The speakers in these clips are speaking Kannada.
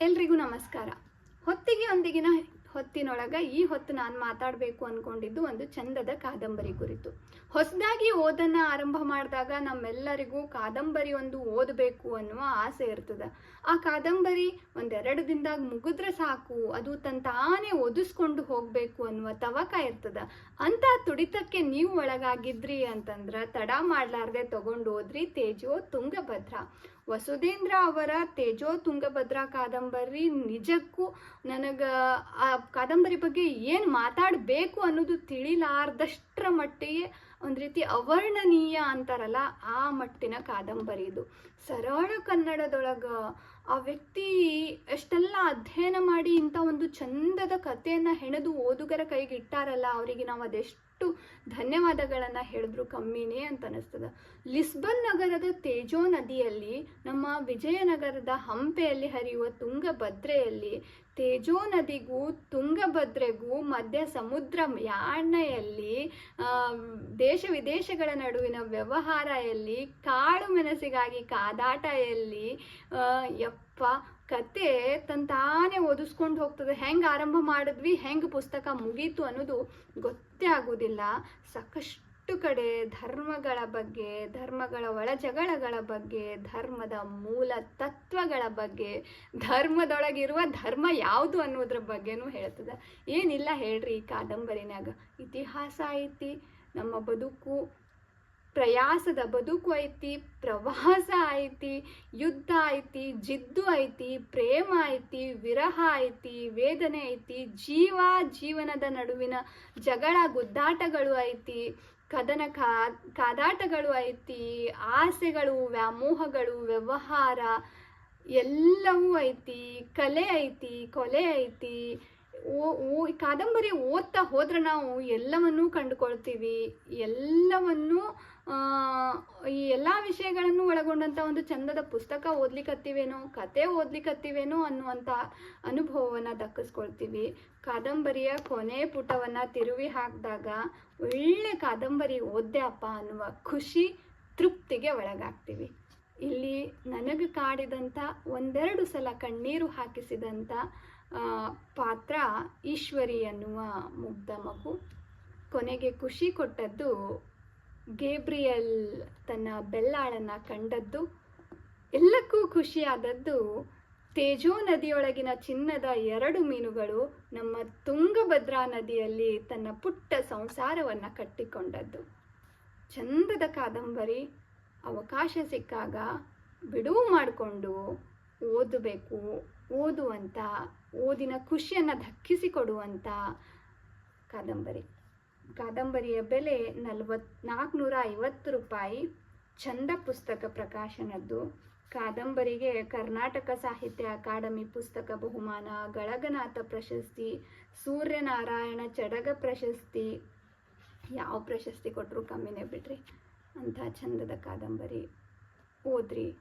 ಎಲ್ರಿಗೂ ನಮಸ್ಕಾರ. ಹೊತ್ತಿಗೆ ಒಂದಿಗಿನ ಹೊತ್ತಿನೊಳಗ ಈ ಹೊತ್ತು ನಾನು ಮಾತಾಡಬೇಕು ಅನ್ಕೊಂಡಿದ್ದು ಒಂದು ಚಂದದ ಕಾದಂಬರಿ ಕುರಿತು. ಹೊಸದಾಗಿ ಓದನ್ನ ಆರಂಭ ಮಾಡಿದಾಗ ನಮ್ಮೆಲ್ಲರಿಗೂ ಕಾದಂಬರಿ ಒಂದು ಓದಬೇಕು ಅನ್ನುವ ಆಸೆ ಇರ್ತದೆ. ಆ ಕಾದಂಬರಿ ಒಂದೆರಡು ದಿನದಾಗ ಮುಗಿದ್ರೆ ಸಾಕು, ಅದು ತನ್ ತಾನೇ ಓದಿಸ್ಕೊಂಡು ಹೋಗಬೇಕು ಅನ್ನುವ ತವಕ ಇರ್ತದ. ಅಂತ ತುಡಿತಕ್ಕೆ ನೀವು ಒಳಗಾಗಿದ್ರಿ ಅಂತಂದ್ರ ತಡ ಮಾಡಲಾರ್ದೆ ತಗೊಂಡು ಹೋದ್ರಿ ತೇಜೋ ತುಂಗಭದ್ರ. ವಸುಧೇಂದ್ರ ಅವರ ತೇಜೋ ತುಂಗಭದ್ರ ಕಾದಂಬರಿ ನಿಜಕ್ಕೂ ನನಗೆ ಆ ಕಾದಂಬರಿ ಬಗ್ಗೆ ಏನು ಮಾತಾಡಬೇಕು ಅನ್ನೋದು ತಿಳಿಲಾರ್ದಷ್ಟರ ಮಟ್ಟಿಗೆ ಒಂದು ರೀತಿ ಅವರ್ಣನೀಯ ಅಂತಾರಲ್ಲ, ಆ ಮಟ್ಟಿನ ಕಾದಂಬರಿ ಇದು. ಸರಳ ಕನ್ನಡದೊಳಗ ಆ ವ್ಯಕ್ತಿ ಎಷ್ಟೆಲ್ಲ ಅಧ್ಯಯನ ಮಾಡಿ ಇಂಥ ಒಂದು ಚಂದದ ಕಥೆಯನ್ನು ಹೆಣೆದು ಓದುಗರ ಕೈಗೆ ಇಟ್ಟಾರಲ್ಲ, ಅವರಿಗೆ ನಾವು ಅದೆಷ್ಟು ಧನ್ಯವಾದಗಳನ್ನು ಹೇಳಿದ್ರು ಕಮ್ಮಿನೇ ಅಂತ ಅನಿಸ್ತದ. ಲಿಸ್ಬನ್ ನಗರದ ತೇಜೋ ನದಿಯಲ್ಲಿ, ನಮ್ಮ ವಿಜಯನಗರದ ಹಂಪೆಯಲ್ಲಿ ಹರಿಯುವ ತುಂಗಭದ್ರೆಯಲ್ಲಿ, ತೇಜೋ ನದಿಗೂ ತುಂಗಭದ್ರೆಗೂ ಮಧ್ಯ ಸಮುದ್ರ ಯಾಣೆಯಲ್ಲಿ ದೇಶ ವಿದೇಶಗಳ ನಡುವಿನ ವ್ಯವಹಾರ ಎಲ್ಲಿ ಕಾಳು ಮೆಣಸಿಗಾಗಿ ಕಾದಾಟ ಎಲ್ಲಿ ಯಪ್ಪ ಕತೆ ತಂತಾನೆ ಓದಿಸ್ಕೊಂಡು ಹೋಗ್ತದೆ. ಹೆಂಗೆ ಆರಂಭ ಮಾಡಿದ್ವಿ, ಹೆಂಗೆ ಪುಸ್ತಕ ಮುಗೀತು ಅನ್ನೋದು ಗೊತ್ತೇ ಆಗೋದಿಲ್ಲ. ಸಾಕಷ್ಟು ಕಡೆ ಧರ್ಮಗಳ ಬಗ್ಗೆ, ಧರ್ಮಗಳ ಒಳ ಜಗಳಗಳ ಬಗ್ಗೆ, ಧರ್ಮದ ಮೂಲ ತತ್ವಗಳ ಬಗ್ಗೆ, ಧರ್ಮದೊಳಗಿರುವ ಧರ್ಮ ಯಾವುದು ಅನ್ನೋದ್ರ ಬಗ್ಗೆನೂ ಹೇಳ್ತದೆ. ಏನಿಲ್ಲ ಹೇಳ್ರಿ ಈ ಕಾದಂಬರಿನಾಗ ಇತಿಹಾಸ ಐತಿ, ನಮ್ಮ ಬದುಕು ಪ್ರಯಾಸದ ಬದುಕು ಐತಿ, ಪ್ರವಾಸ ಐತಿ, ಯುದ್ಧ ಐತಿ, ಜಿದ್ದು ಐತಿ, ಪ್ರೇಮ ಐತಿ, ವಿರಹ ಐತಿ, ವೇದನೆ ಐತಿ, ಜೀವ ಜೀವನದ ನಡುವಿನ ಜಗಳ ಗುದ್ದಾಟಗಳು ಐತಿ, ಕದನ ಕಾದಾಟಗಳು ಐತಿ, ಆಸೆಗಳು, ವ್ಯಾಮೋಹಗಳು, ವ್ಯವಹಾರ ಎಲ್ಲವೂ ಐತಿ, ಕಲೆ ಐತಿ, ಕೊಲೆ ಐತಿ ಓ ಈ ಕಾದಂಬರಿ ಓದ್ತಾ ಹೋದ್ರೆ ನಾವು ಎಲ್ಲವನ್ನೂ ಕಂಡುಕೊಳ್ತೀವಿ. ಎಲ್ಲವನ್ನೂ ಈ ಎಲ್ಲ ವಿಷಯಗಳನ್ನು ಒಳಗೊಂಡಂಥ ಒಂದು ಚಂದದ ಪುಸ್ತಕ ಓದ್ಲಿಕ್ಕತ್ತೀವೇನೋ ಕತೆ ಓದ್ಲಿಕ್ಕತ್ತೀವೇನೋ ಅನ್ನುವಂಥ ಅನುಭವವನ್ನು ದಕ್ಕಿಸ್ಕೊಳ್ತೀವಿ. ಕಾದಂಬರಿಯ ಕೊನೆ ಪುಟವನ್ನು ತಿರುವಿ ಹಾಕಿದಾಗ ಒಳ್ಳೆ ಕಾದಂಬರಿ ಓದ್ದೆ ಅಪ್ಪ ಅನ್ನುವ ಖುಷಿ ತೃಪ್ತಿಗೆ ಒಳಗಾಗ್ತೀವಿ. ಇಲ್ಲಿ ನನಗೆ ಕಾಡಿದಂಥ ಒಂದೆರಡು ಸಲ ಕಣ್ಣೀರು ಹಾಕಿಸಿದಂಥ ಪಾತ್ರ ಈಶ್ವರಿ ಅನ್ನುವ ಮುಗ್ಧ ಮಗು. ಕೊನೆಗೆ ಖುಷಿ ಕೊಟ್ಟದ್ದು ಗೇಬ್ರಿಯಲ್ ತನ್ನ ಬೆಲ್ಲಾಳನ್ನು ಕಂಡದ್ದು. ಎಲ್ಲಕ್ಕೂ ಖುಷಿಯಾದದ್ದು ತೇಜೋ ನದಿಯೊಳಗಿನ ಚಿನ್ನದ ಎರಡು ಮೀನುಗಳು ನಮ್ಮ ತುಂಗಭದ್ರಾ ನದಿಯಲ್ಲಿ ತನ್ನ ಪುಟ್ಟ ಸಂಸಾರವನ್ನು ಕಟ್ಟಿಕೊಂಡದ್ದು. ಚಂದದ ಕಾದಂಬರಿ ಅವಕಾಶ ಸಿಕ್ಕಾಗ ಬಿಡುವು ಮಾಡಿಕೊಂಡು ಓದಬೇಕು ಓದುವಂಥ ಓದಿನ ಖುಷಿಯನ್ನು ದಕ್ಕಿಸಿಕೊಡುವಂಥ ಕಾದಂಬರಿ. ಕಾದಂಬರಿಯ ಬೆಲೆ ನಲವತ್ತು ನಾಲ್ಕುನೂರ ಐವತ್ತು ರೂಪಾಯಿ. ಚಂದ ಪುಸ್ತಕ ಪ್ರಕಾಶನದ್ದು. ಕಾದಂಬರಿಗೆ ಕರ್ನಾಟಕ ಸಾಹಿತ್ಯ ಅಕಾಡೆಮಿ ಪುಸ್ತಕ ಬಹುಮಾನ, ಗಳಗನಾಥ ಪ್ರಶಸ್ತಿ, ಸೂರ್ಯನಾರಾಯಣ ಚಡಗ ಪ್ರಶಸ್ತಿ. ಯಾವ ಪ್ರಶಸ್ತಿ ಕೊಟ್ಟರು ಕಮ್ಮಿನೇ ಬಿಡ್ರಿ. ಅಂಥ ಚಂದದ ಕಾದಂಬರಿ. ಓದ್ರಿ.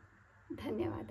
ಧನ್ಯವಾದ.